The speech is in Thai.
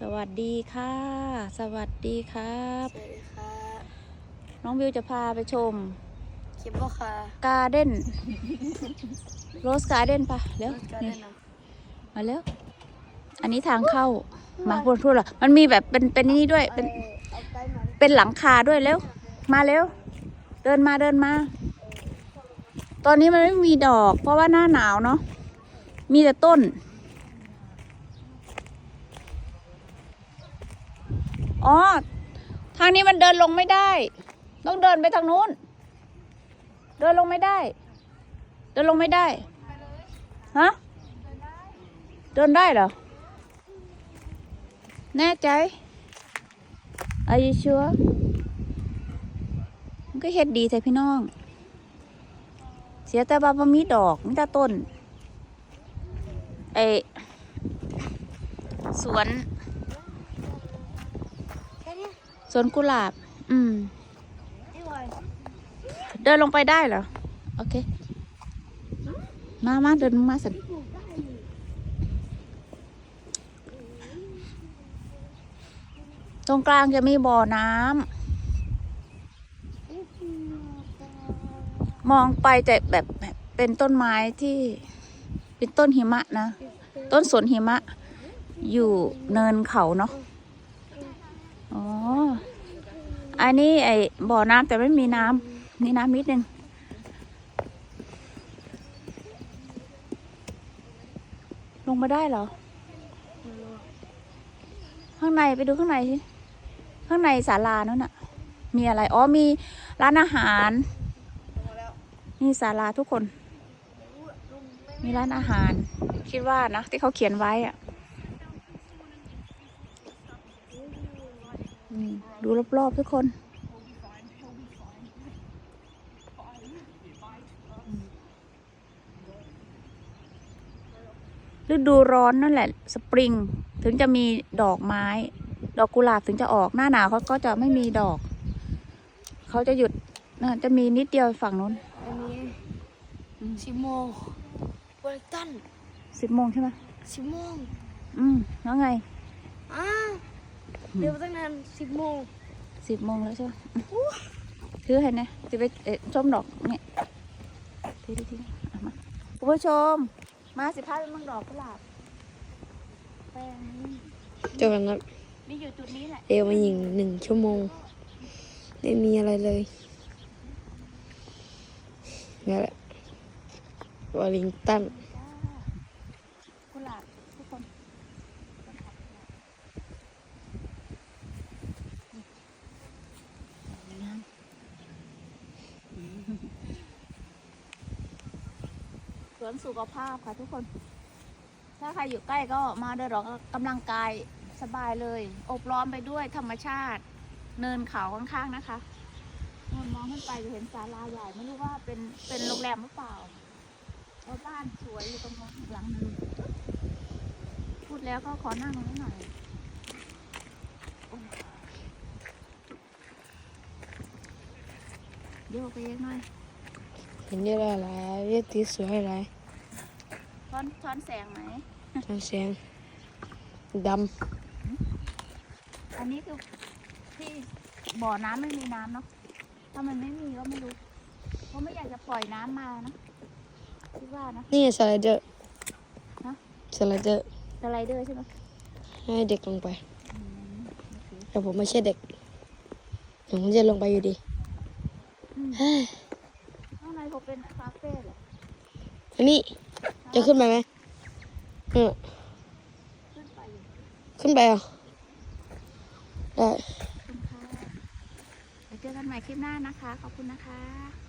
สวัสดีค่ะ สวัสดีครับ สวัสดีค่ะน้องวิวจะพาไปชมคลิปว่าค่ะการ์เด้นโรสการ์เด้นปะเร็วก็นี่ได้นะมาเร็วอันนี้ทางเข้ามาพูดพูดเหรอมันมีแบบเป็นเป็นนี่ด้วยเป็นเอาไปมาเป็นหลังคาด้วยเร็วมาเร็ว เดินมาเดินมา ตอนนี้มันไม่มีดอก เพราะว่าหน้าหนาวเนาะมีแต่ต้น อ๋อ ทางนี้มันเดินลงไม่ได้ ต้องเดินไปทางนู้น เดินลงไม่ได้ เดินลงไม่ได้ ฮะ เดินได้เหรอ แน่ใจ Are you sure มันก็เฮ็ดดีแต่พี่น้อง เสียแต่ว่าบมีดอกมีแต่ต้น ไอสวน แค่เนี้ย สวนกุหลาบ อืมไม่ไหวเดินลงไปได้เหรอ โอเค มามาเดินมาสันตรงกลางจะมีบ่อน้ำมองไปแต่แบบแบบเป็นต้นไม้ที่ เป็นต้นหิมะนะ ต้นสนหิมะ อยู่เนินเขาเนาะ อ๋อ อันนี้ไอ้บ่อน้ำแต่ไม่มีน้ำมีน้ำนิดนึงลงมาได้เหรอ ข้างในไปดูข้างในสิข้างในศาลานั่นน่ะ มีอะไร อ๋อมีร้านอาหาร นี่ศาลาทุกคน มีร้านอาหาร คิดว่านะที่เขาเขียนไว้อะอืมดู รอบๆทุกคนฤดูร้อนนั่นแหละ สปริง ถึงจะมีดอกไม้ ดอกกุหลาบถึงจะออกหน้าหนาวเขาก็จะไม่มีดอก เขาจะหยุดน่ะจะมีนิดเดียวฝั่งนู้น อันนี้สิบโมงวอลตันสิบโมงใช่ไหมสิบโมงอืมแล้วไง อ้าวเดี๋ยวตั้งนานสิบโมง สิบโมงแล้วใช่ไหมถือให้นะจะไปเอ๊ะชมดอกเนี่ยถือดีๆเอามาคุณผู้ชม มาสิพาไปเมืองดอกกุหลาบแปลงนี้เจ้านัดมีอยู่จุดนี้แหละเอวมายิงหนึ่งชั่วโมงไม่มีอะไรเลยนี่แหละวอลลิงตัน จ้ากุหลาบทุกคน สวนสุขภาพค่ะทุกคน ถ้าใครอยู่ใกล้ก็มาเดินออกกำลังกายสบายเลย อบล้อมไปด้วยธรรมชาติ เนินเขาข้างๆนะคะมมองขึ้นไปจะเห็นศาลาใหญ่ไม่รู้ว่าเป็นเป็นโรงแรมหรือเปล่าแล้วบ้านสวยอยู่ตรงนู้นหลังหนึงพูดแล้วก็ขอนั่งนี้หน่อยโยเดี๋ยวไปเองหน่อย ห็นเยอะอะไรเรียกตีสวยอะไรช้อนช้อนแสงไหมทางเสียงดอันนี้คือที่บ่อน้ำไม่มีน้ำเนาะถ้ามันไม่มีก็ไม่รู้เพราะไม่อยากจะปล่อยน้ำมานะคิดว่านะำนี่สไลเดอร์ฮะสไลเดอร์สไลเดอร์ใช่ไหมให้เด็กลงไปอืมโอเคแต่ผมไม่ใช่เด็กผมจะลงไปอยู่ดีอืม เป็นคาเฟ่เหรออันนี้จะขึ้นไปไหมอืมขึ้นไปขึ้นไปอะได้ขอบคุณค่ะเดี๋ยวเจอกันใหม่คลิปหน้านะคะ ขอบคุณนะคะ